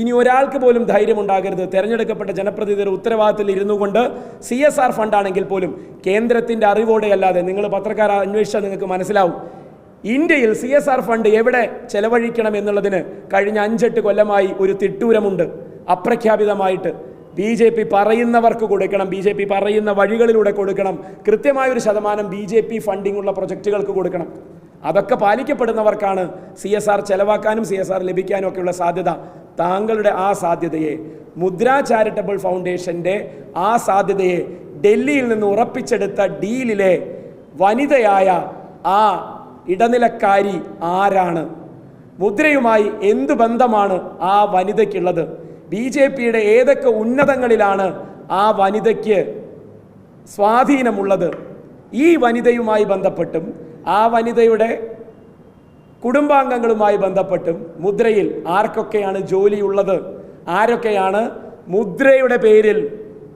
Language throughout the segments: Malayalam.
ഇനി ഒരാൾക്ക് പോലും ധൈര്യമുണ്ടാകരുത്. തെരഞ്ഞെടുക്കപ്പെട്ട ജനപ്രതിനിധിയുടെ ഉത്തരവാദിത്തത്തിൽ ഇരുന്നു കൊണ്ട് സി എസ് ആർ ഫണ്ടാണെങ്കിൽ പോലും കേന്ദ്രത്തിന്റെ അറിവോടെ അല്ലാതെ നിങ്ങൾ പത്രക്കാർ അന്വേഷിച്ചാൽ നിങ്ങൾക്ക് മനസ്സിലാവും. ഇന്ത്യയിൽ സി എസ് ആർ ഫണ്ട് എവിടെ ചെലവഴിക്കണം എന്നുള്ളതിന് കഴിഞ്ഞ അഞ്ചെട്ട് കൊല്ലമായി ഒരു തിട്ടൂരമുണ്ട്. അപ്രഖ്യാപിതമായിട്ട്. ബി ജെ പി പറയുന്നവർക്ക് കൊടുക്കണം. ബി ജെ പി പറയുന്ന വഴികളിലൂടെ കൊടുക്കണം. കൃത്യമായൊരു ശതമാനം ബി ജെ പി ഫണ്ടിംഗ് ഉള്ള പ്രൊജക്റ്റുകൾക്ക് കൊടുക്കണം. അതൊക്കെ പാലിക്കപ്പെടുന്നവർക്കാണ് സി എസ് ആർ ചെലവാക്കാനും സി എസ് ആർ ലഭിക്കാനും ഒക്കെയുള്ള സാധ്യത. താങ്കളുടെ ആ സാധ്യതയെ മുദ്ര ചാരിറ്റബിൾ ഫൗണ്ടേഷന്റെ ആ സാധ്യതയെ ഡൽഹിയിൽ നിന്ന് ഉറപ്പിച്ചെടുത്ത ഡീലിലെ വനിതയായ ആ ഇടനിലക്കാരി ആരാണ്? മുദ്രയുമായി എന്തു ബന്ധമാണ് ആ വനിതയ്ക്കുള്ളത്? ബി ജെ പിയുടെ ഏതൊക്കെ ഉന്നതങ്ങളിലാണ് ആ വനിതയ്ക്ക് സ്വാധീനമുള്ളത്? ഈ വനിതയുമായി ബന്ധപ്പെട്ടും ആ വനിതയുടെ കുടുംബാംഗങ്ങളുമായി ബന്ധപ്പെട്ടും മുദ്രയിൽ ആർക്കൊക്കെയാണ് ജോലിയുള്ളത് ആരൊക്കെയാണ് മുദ്രയുടെ പേരിൽ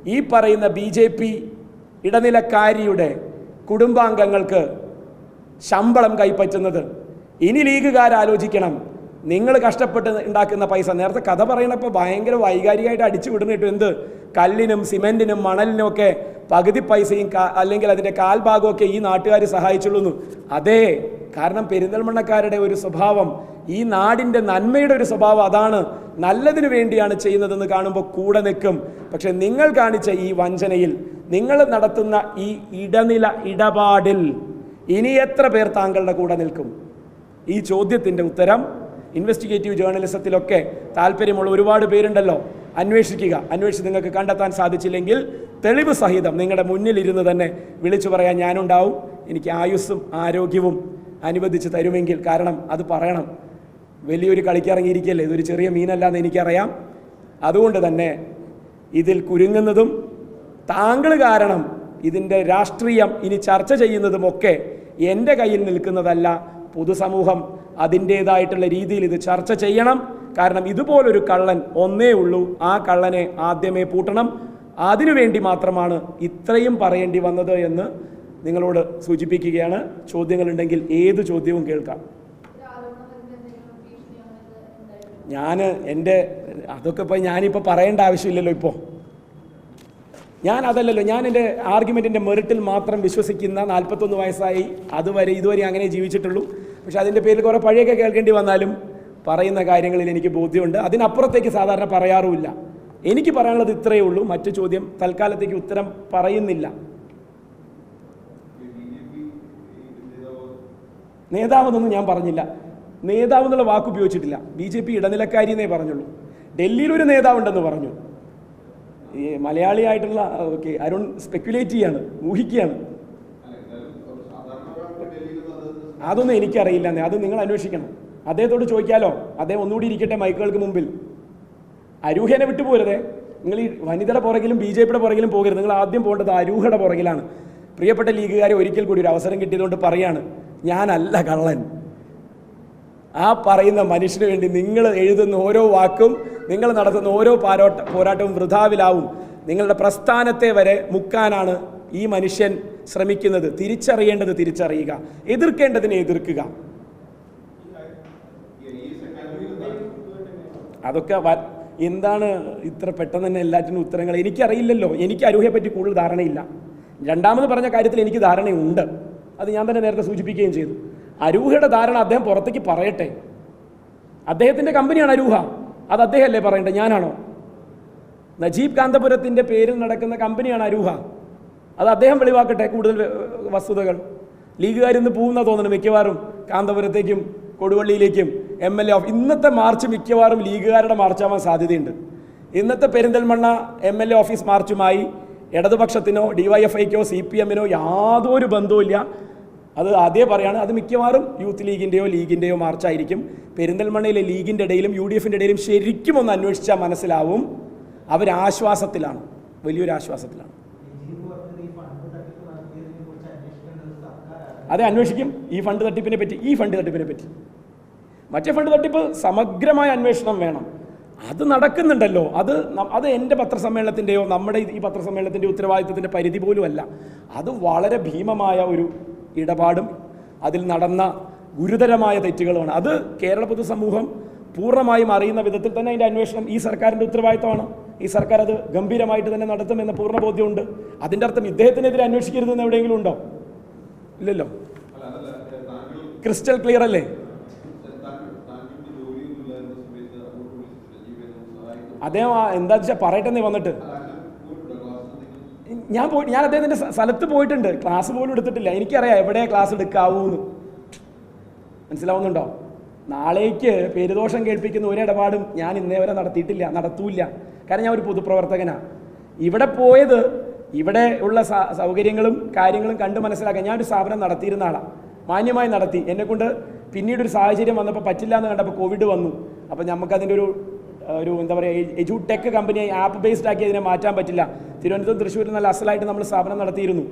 ഈ പറയുന്ന ബി ജെ പി ഇടനിലക്കാരിയുടെ കുടുംബാംഗങ്ങൾക്ക് ശമ്പളം കൈപ്പറ്റുന്നത്. ഇനി ലീഗുകാർ ആലോചിക്കണം. നിങ്ങൾ കഷ്ടപ്പെട്ട് ഉണ്ടാക്കുന്ന പൈസ. നേരത്തെ കഥ പറയണപ്പോൾ ഭയങ്കര വൈകാരികമായിട്ട് അടിച്ചു വിടുന്നിട്ട് എന്ത്? കല്ലിനും സിമെന്റിനും മണലിനും ഒക്കെ പകുതി പൈസയും അല്ലെങ്കിൽ അതിന്റെ കാൽഭാഗമൊക്കെ ഈ നാട്ടുകാർ സഹായിച്ചുള്ളൂ അതെ കാരണം പെരിന്തൽമണ്ണക്കാരുടെ ഒരു സ്വഭാവം ഈ നാടിന്റെ നന്മയുടെ ഒരു സ്വഭാവം അതാണ് നല്ലതിനു വേണ്ടിയാണ് ചെയ്യുന്നതെന്ന് കാണുമ്പോൾ കൂടെ നിൽക്കും. പക്ഷെ നിങ്ങൾ കാണിച്ച ഈ വഞ്ചനയിൽ നിങ്ങൾ നടത്തുന്ന ഈ ഇടനില ഇടപാടിൽ ഇനി എത്ര പേർ താങ്കളുടെ കൂടെ നിൽക്കും? ഈ ചോദ്യത്തിന്റെ ഉത്തരം ഇൻവെസ്റ്റിഗേറ്റീവ് ജേർണലിസത്തിലൊക്കെ താല്പര്യമുള്ള ഒരുപാട് പേരുണ്ടല്ലോ. അന്വേഷിക്കുക. അന്വേഷിച്ച് നിങ്ങൾക്ക് കണ്ടെത്താൻ സാധിച്ചില്ലെങ്കിൽ തെളിവ് സഹിതം നിങ്ങളുടെ മുന്നിലിരുന്ന് തന്നെ വിളിച്ചു പറയാൻ ഞാനുണ്ടാവും. എനിക്ക് ആയുസ്സും ആരോഗ്യവും അനുവദിച്ച് തരുമെങ്കിൽ കാരണം അത് പറയണം. വലിയൊരു കളിക്കിറങ്ങിയിരിക്കല്ലേ ഇതൊരു ചെറിയ മീനല്ലാന്ന് എനിക്കറിയാം. അതുകൊണ്ട് തന്നെ ഇതിൽ കുരുങ്ങുന്നതും താങ്കൾ കാരണം ഇതിന്റെ രാഷ്ട്രീയം ഇനി ചർച്ച ചെയ്യുന്നതുമൊക്കെ എന്റെ കയ്യിൽ നിൽക്കുന്നതല്ല. പൊതുസമൂഹം അതിന്റേതായിട്ടുള്ള രീതിയിൽ ഇത് ചർച്ച ചെയ്യണം. കാരണം ഇതുപോലൊരു കള്ളൻ ഒന്നേ ഉള്ളൂ. ആ കള്ളനെ ആദ്യമേ പൂട്ടണം. അതിനു വേണ്ടി മാത്രമാണ് ഇത്രയും പറയേണ്ടി വന്നത് എന്ന് നിങ്ങളോട് സൂചിപ്പിക്കുകയാണ്. ചോദ്യങ്ങളുണ്ടെങ്കിൽ ഏത് ചോദ്യവും കേൾക്കാം. ഞാൻ എന്റെ അതൊക്കെ ഇപ്പോൾ ഞാനിപ്പോൾ പറയേണ്ട ആവശ്യമില്ലല്ലോ ഇപ്പോൾ ഞാൻ അതല്ലല്ലോ ഞാൻ എന്റെ ആർഗ്യുമെന്റിന്റെ മെറിറ്റിൽ മാത്രം വിശ്വസിക്കുന്ന നാൽപ്പത്തൊന്ന് വയസ്സായി. അതുവരെ ഇതുവരെ അങ്ങനെ ജീവിച്ചിട്ടുള്ളൂ. പക്ഷെ അതിന്റെ പേരിൽ കുറേ പഴയൊക്കെ കേൾക്കേണ്ടി വന്നാലും പറയുന്ന കാര്യങ്ങളിൽ എനിക്ക് ബോധ്യമുണ്ട്. അതിനപ്പുറത്തേക്ക് സാധാരണ പറയാറുമില്ല. എനിക്ക് പറയാനുള്ളത് ഇത്രയേ ഉള്ളൂ. മറ്റു ചോദ്യം തൽക്കാലത്തേക്ക് ഉത്തരം പറയുന്നില്ല. നേതാവെന്നൊന്നും ഞാൻ പറഞ്ഞില്ല. നേതാവ് എന്നുള്ള വാക്ക് ഉപയോഗിച്ചിട്ടില്ല. ബി ജെ പി ഇടനിലക്കാരി എന്നേ പറഞ്ഞുള്ളൂ. ഡൽഹിയിൽ ഒരു നേതാവുണ്ടെന്ന് പറഞ്ഞു. ഈ മലയാളിയായിട്ടുള്ള ഓക്കെ അരുൺ സ്പെക്കുലേറ്റ് ചെയ്യാണ് ഊഹിക്കുകയാണ്. അതൊന്നും എനിക്കറിയില്ല. അത് നിങ്ങൾ അന്വേഷിക്കണം. അദ്ദേഹത്തോട് ചോദിക്കാലോ? അദ്ദേഹം ഒന്നുകൂടി ഇരിക്കട്ടെ മൈക്കുകൾക്ക് മുമ്പിൽ. അരൂഹേനെ വിട്ടുപോരുതേ. നിങ്ങൾ ഈ വനിതയുടെ പുറകിലും ബി ജെ പിയുടെ പുറകിലും പോകരുത്. നിങ്ങൾ ആദ്യം പോകേണ്ടത് അരൂഹയുടെ പുറകിലാണ്. പ്രിയപ്പെട്ട ലീഗുകാരെ ഒരിക്കൽ കൂടി ഒരു അവസരം കിട്ടിയതുകൊണ്ട് പറയാണ് ഞാനല്ല കള്ളൻ. ആ പറയുന്ന മനുഷ്യന് വേണ്ടി നിങ്ങൾ എഴുതുന്ന ഓരോ വാക്കും നിങ്ങൾ നടത്തുന്ന ഓരോ പാരോട്ട പോരാട്ടവും വൃഥാവിലാവും. നിങ്ങളുടെ പ്രസ്ഥാനത്തെ വരെ മുക്കാനാണ് ഈ മനുഷ്യൻ ശ്രമിക്കുന്നത്. തിരിച്ചറിയേണ്ടത് തിരിച്ചറിയുക. എതിർക്കേണ്ടതിനെ എതിർക്കുക. അതൊക്കെ എന്താണ് ഇത്ര പെട്ടെന്ന് തന്നെ എല്ലാറ്റിനും ഉത്തരങ്ങൾ? എനിക്കറിയില്ലല്ലോ. എനിക്ക് അരൂഹയെ പറ്റി കൂടുതൽ ധാരണയില്ല. രണ്ടാമത് പറഞ്ഞ കാര്യത്തിൽ എനിക്ക് ധാരണയുണ്ട്. അത് ഞാൻ തന്നെ നേരത്തെ സൂചിപ്പിക്കുകയും ചെയ്തു. അരൂഹയുടെ ധാരണ അദ്ദേഹം പുറത്തേക്ക് പറയട്ടെ. അദ്ദേഹത്തിന്റെ കമ്പനിയാണ് അരൂഹ. അത് അദ്ദേഹമല്ലേ പറയണ്ടേ ഞാനാണോ? നജീബ് കാന്തപുരത്തിന്റെ പേരിൽ നടക്കുന്ന കമ്പനിയാണ് അരൂഹ. അത് അദ്ദേഹം വെളിവാക്കട്ടെ കൂടുതൽ വസ്തുതകൾ. ലീഗുകാരിന്ന് പോകുന്ന തോന്നുന്നു മിക്കവാറും കാന്തപുരത്തേക്കും കൊടുവള്ളിയിലേക്കും. എം എൽ എ ഓഫ് ഇന്നത്തെ മാർച്ച് മിക്കവാറും ലീഗുകാരുടെ മാർച്ചാവാൻ സാധ്യതയുണ്ട്. ഇന്നത്തെ Perinthalmanna M L A office മാർച്ചുമായി ഇടതുപക്ഷത്തിനോ ഡിവൈഎഫ്ഐക്കോ സി പി എമ്മിനോ യാതൊരു ബന്ധവുമില്ല. അത് ആദ്യം പറയാണ് അത് മിക്കവാറും യൂത്ത് ലീഗിന്റെയോ ലീഗിന്റെയോ മാർച്ചായിരിക്കും. പെരിന്തൽമണ്ണയിലെ ലീഗിന്റെ ഇടയിലും യു ഡി എഫിന്റെ ഇടയിലും ശരിക്കും ഒന്ന് അന്വേഷിച്ചാൽ മനസ്സിലാവും അവരാശ്വാസത്തിലാണ് വലിയൊരു ആശ്വാസത്തിലാണ് അതെ അന്വേഷിക്കും. ഈ ഫണ്ട് തട്ടിപ്പിനെ പറ്റി ഈ ഫണ്ട് തട്ടിപ്പിനെ പറ്റി. മറ്റേ ഫണ്ട് തട്ടിപ്പ് സമഗ്രമായ അന്വേഷണം വേണം. അത് നടക്കുന്നുണ്ടല്ലോ. അത് അത് എന്റെ പത്രസമ്മേളനത്തിന്റെയോ നമ്മുടെ ഈ പത്രസമ്മേളനത്തിന്റെ ഉത്തരവാദിത്വത്തിന്റെ പരിധി പോലുമല്ല. അത് വളരെ ഭീമമായ ഒരു ഇടപാടും അതിൽ നടന്ന ഗുരുതരമായ തെറ്റുകളുമാണ്. അത് കേരള പൊതുസമൂഹം പൂർണമായും അറിയുന്ന വിധത്തിൽ തന്നെ അതിന്റെ അന്വേഷണം ഈ സർക്കാരിന്റെ ഉത്തരവാദിത്തമാണ്. ഈ സർക്കാർ അത് ഗംഭീരമായിട്ട് തന്നെ നടത്തുമെന്ന പൂർണ ബോധ്യമുണ്ട്. അതിന്റെ അർത്ഥം ഇദ്ദേഹത്തിനെതിരെ അന്വേഷിക്കരുതെന്ന് എവിടെയെങ്കിലും ഉണ്ടോ? ഇല്ലല്ലോ. ക്രിസ്റ്റൽ ക്ലിയർ അല്ലേ അദ്ദേഹം എന്താ വെച്ചാൽ പറയട്ടെ നീ വന്നിട്ട്. ഞാൻ പോയി ഞാൻ അദ്ദേഹത്തിന്റെ സ്ഥ- സ്ഥലത്ത് പോയിട്ടുണ്ട്. ക്ലാസ് പോലും എടുത്തിട്ടില്ല. എനിക്കറിയാം എവിടെ ക്ലാസ് എടുക്കാവൂന്ന്. മനസ്സിലാവുന്നുണ്ടോ? നാളേക്ക് പേരുദോഷം കേൾപ്പിക്കുന്ന ഒരു ഇടപാടും ഞാൻ ഇന്നേ വരെ നടത്തിയിട്ടില്ല നടത്തൂല്ല. കാരണം ഞാൻ ഒരു പൊതുപ്രവർത്തകനാണ് ഇവിടെ പോയത് ഇവിടെ ഉള്ള സൗകര്യങ്ങളും കാര്യങ്ങളും കണ്ട് മനസ്സിലാക്കാൻ ഞാൻ ഒരു സ്ഥാപനം നടത്തിയിരുന്ന ആളാണ് മാന്യമായി നടത്തി. എന്നെക്കൊണ്ട് പിന്നീട് ഒരു സാഹചര്യം വന്നപ്പോൾ പറ്റില്ല എന്ന് കണ്ടപ്പോൾ കോവിഡ് വന്നു അപ്പോൾ നമുക്കതിന്റെ ഒരു ഒരു എന്താ പറയുക എജു ടെക് കമ്പനിയെ ആപ്പ് ബേസ്ഡ് ആക്കി അതിനെ മാറ്റാൻ പറ്റില്ല. തിരുവനന്തപുരം തൃശ്ശൂരിൽ നല്ല അസലായിട്ട് നമ്മൾ സ്ഥാപനം നടത്തിയിരുന്നു.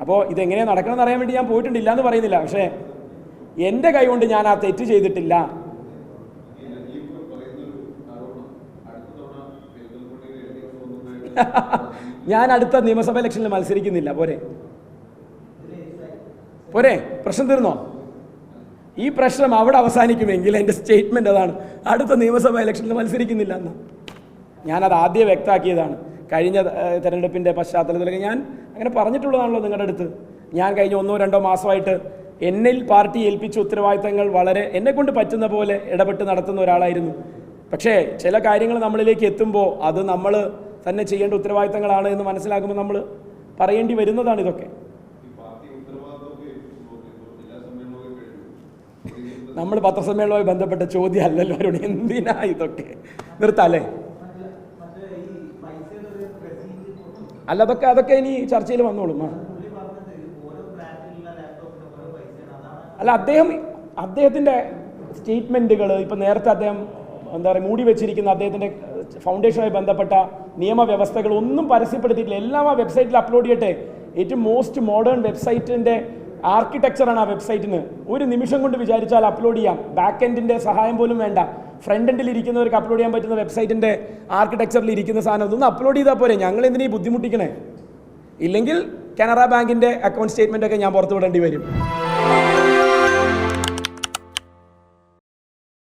അപ്പോൾ ഇതെങ്ങനെയാണ് നടക്കണമെന്ന് അറിയാൻ വേണ്ടി ഞാൻ പോയിട്ടുണ്ട് ഇല്ല എന്ന് പറയുന്നില്ല. പക്ഷേ എന്റെ കൈ കൊണ്ട് ഞാൻ ആ തെറ്റ് ചെയ്തിട്ടില്ല. ഞാൻ അടുത്ത നിയമസഭാ ഇലക്ഷനിൽ മത്സരിക്കുന്നില്ല. പോരെ. പോരെ. പ്രശ്നം തീർന്നോ? ഈ പ്രശ്നം അവിടെ അവസാനിക്കുമെങ്കിൽ എന്റെ സ്റ്റേറ്റ്മെന്റ് അതാണ്. അടുത്ത നിയമസഭാ ഇലക്ഷനിൽ മത്സരിക്കുന്നില്ല എന്ന് ഞാനത് ആദ്യം വ്യക്തമാക്കിയതാണ്. കഴിഞ്ഞ തെരഞ്ഞെടുപ്പിന്റെ പശ്ചാത്തലത്തിലൊക്കെ ഞാൻ അങ്ങനെ പറഞ്ഞിട്ടുള്ളതാണല്ലോ നിങ്ങളുടെ അടുത്ത്. ഞാൻ കഴിഞ്ഞ ഒന്നോ രണ്ടോ മാസമായിട്ട് എന്നിൽ പാർട്ടി ഏൽപ്പിച്ച ഉത്തരവാദിത്തങ്ങൾ വളരെ എന്നെക്കൊണ്ട് പറ്റുന്ന പോലെ ഇടപെട്ട് നടത്തുന്ന ഒരാളായിരുന്നു. പക്ഷേ ചില കാര്യങ്ങൾ നമ്മളിലേക്ക് എത്തുമ്പോൾ അത് നമ്മൾ തന്നെ ചെയ്യേണ്ട ഉത്തരവാദിത്തങ്ങളാണ് എന്ന് മനസ്സിലാക്കുമ്പോൾ നമ്മൾ പറയേണ്ടി വരുന്നതാണ് ഇതൊക്കെ. നമ്മൾ പത്രസമ്മേളനവുമായി ബന്ധപ്പെട്ട ചോദ്യം അല്ലല്ലോ അവരോട് എന്തിനാ ഇതൊക്കെ? നിർത്താല്ലേ? അല്ല അതൊക്കെ അതൊക്കെ ഇനി ചർച്ചയിൽ വന്നോളും. അല്ല അദ്ദേഹം അദ്ദേഹത്തിന്റെ സ്റ്റേറ്റ്മെന്റുകൾ ഇപ്പം നേരത്തെ അദ്ദേഹം എന്താ പറയുക മൂടി വെച്ചിരിക്കുന്ന അദ്ദേഹത്തിന്റെ ഫൗണ്ടേഷനുമായി ബന്ധപ്പെട്ട നിയമവ്യവസ്ഥകൾ ഒന്നും പരസ്യപ്പെടുത്തിയിട്ടില്ല. എല്ലാം ആ വെബ്സൈറ്റിൽ അപ്ലോഡ് ചെയ്യട്ടെ. ഏറ്റവും മോസ്റ്റ് മോഡേൺ വെബ്സൈറ്റിന്റെ ആർക്കിടെക്ചറാണ് ആ വെബ്സൈറ്റിന് ഒരു നിമിഷം കൊണ്ട് വിചാരിച്ചാൽ അപ്ലോഡ് ചെയ്യാം. ബാക്ക് എൻഡിന്റെ സഹായം പോലും വേണ്ട. ഫ്രണ്ട് എൻഡിൽ ഇരിക്കുന്നവർക്ക് അപ്ലോഡ് ചെയ്യാൻ പറ്റുന്ന വെബ്സൈറ്റിന്റെ ആർക്കിടെക്ചറിൽ ഇരിക്കുന്ന സാധനം അതൊന്ന് അപ്ലോഡ് ചെയ്താൽ പോരെ. ഞങ്ങൾ എന്തിനീ ബുദ്ധിമുട്ടിക്കണേ? ഇല്ലെങ്കിൽ കാനറ ബാങ്കിന്റെ അക്കൗണ്ട് സ്റ്റേറ്റ്മെന്റ് ഒക്കെ ഞാൻ പുറത്തു വിടേണ്ടി വരും.